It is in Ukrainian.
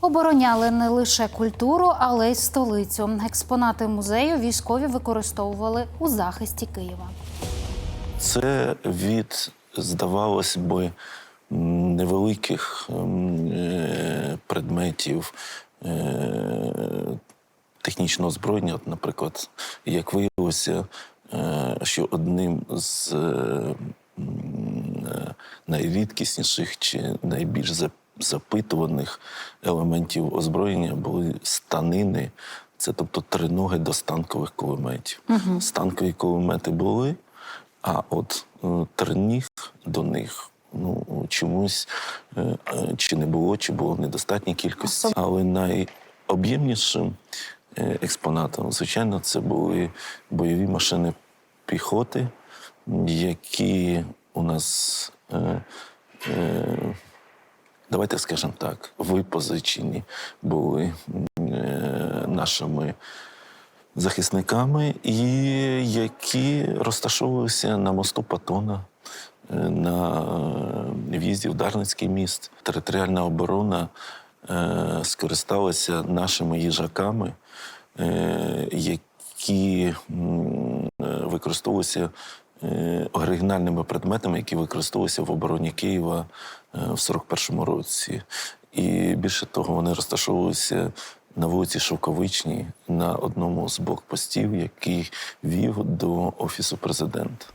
Обороняли не лише культуру, але й столицю. Експонати музею військові використовували у захисті Києва. Це від, здавалось би, невеликих е, предметів е, технічного озброєння. Наприклад, як виявилося, е, що одним з е, е, найрідкісніших чи найбільш за- запитуваних елементів озброєння були станини. Це тобто триноги до станкових кулеметів. Станкові кулемети були, а от е, терніг до них ну чомусь е, е, чи не було, чи було в недостатній кількості. Але найоб'ємнішим експонатом, звичайно, це були бойові машини піхоти, які у нас. Е, е, Давайте скажемо так, випозичені були е, нашими захисниками, і які розташовувалися на мосту Патона е, на в'їзді в Дарницький міст. Територіальна оборона е, скористалася нашими їжаками, е, які е, використовувалися е, оригінальними предметами, які використовувалися в обороні Києва е, в 41-му році. І більше того, вони розташовувалися на вулиці Шовковичній на одному з блокпостів, який вів до офісу президента.